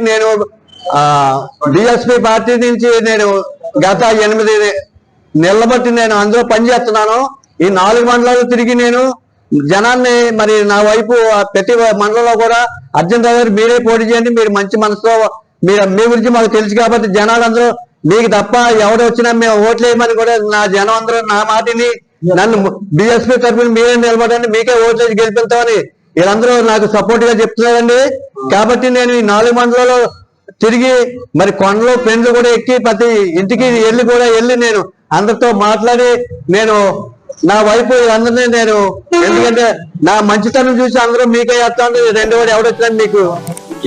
నేను DSP party నుంచి నేను గత ఎనిమిది నెలల బట్టి నేను అందులో పనిచేస్తున్నాను. ఈ నాలుగు మండలాలు తిరిగి నేను జనాన్ని మరి నా వైపు ప్రతి మండలంలో కూడా అర్జున్ రావు గారు మీరే పోటీ చేయండి మీరు మంచి మనసులో మీరు మీ గురించి మాకు తెలుసు కాబట్టి జనాలందరూ మీకు తప్ప ఎవరు వచ్చినా మేము ఓట్లేయమని కూడా నా జనం అందరూ నా మాటిని నన్ను బిఎస్పీ తరఫున మీరే నిలబడండి మీకే ఓట్లేసి వేసి గెలిపిస్తామని వీళ్ళందరూ నాకు సపోర్ట్గా చెప్తున్నారండి. కాబట్టి నేను ఈ నాలుగు మండలాల్లో తిరిగి మరి కొండలో పెండ్లు కూడా ఎక్కి ప్రతి ఇంటికి వెళ్ళి కూడా వెళ్ళి నేను అందరితో మాట్లాడి నేను నా వైపు అందరినీ నేను ఎందుకంటే నా మంచితనం చూసి అందరూ మీకే వేస్తాను రెండు వాడు ఎవడొచ్చినా మీకు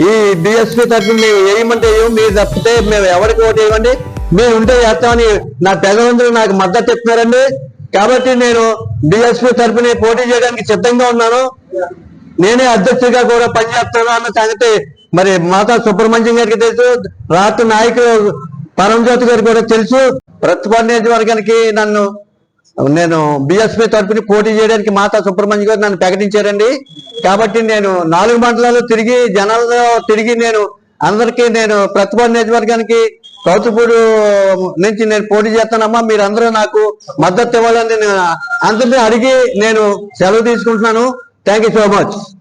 ఈ బిఎస్పీ తరఫున మేము వేయమంటే ఏం మీరు తప్పితే మేము ఎవరికి ఓటు వేయమండి? మేము ఉంటే చేస్తామని నా పెద్దలందరూ నాకు మద్దతు చెప్తున్నారండి. కాబట్టి నేను బిఎస్పీ తరఫున పోటీ చేయడానికి సిద్ధంగా ఉన్నాను. నేనే అధ్యక్షుడిగా కూడా పనిచేస్తాను అన్న సంగతి మరి మాతా సుబ్రహ్మణ్యం గారికి తెలుసు రాష్ట్ర నాయకులు పరంజ్యోతి గారికి కూడా తెలుసు. ప్రతిభ నియోజకవర్గానికి నన్ను నేను బిఎస్పీ తరఫున పోటీ చేయడానికి మాతా సుబ్రహ్మణ్యం గారు నన్ను ప్రకటించారండి. కాబట్టి నేను నాలుగు మండలాలు తిరిగి జనాల్లో తిరిగి నేను అందరికీ నేను ప్రతిభ నియోజకవర్గానికి కౌతుపూడు నుంచి నేను పోటీ చేస్తానమ్మా. మీరందరూ నాకు మద్దతు ఇవ్వాలని నేను అందరినీ అడిగి నేను సెలవు తీసుకుంటున్నాను. Thank you so much.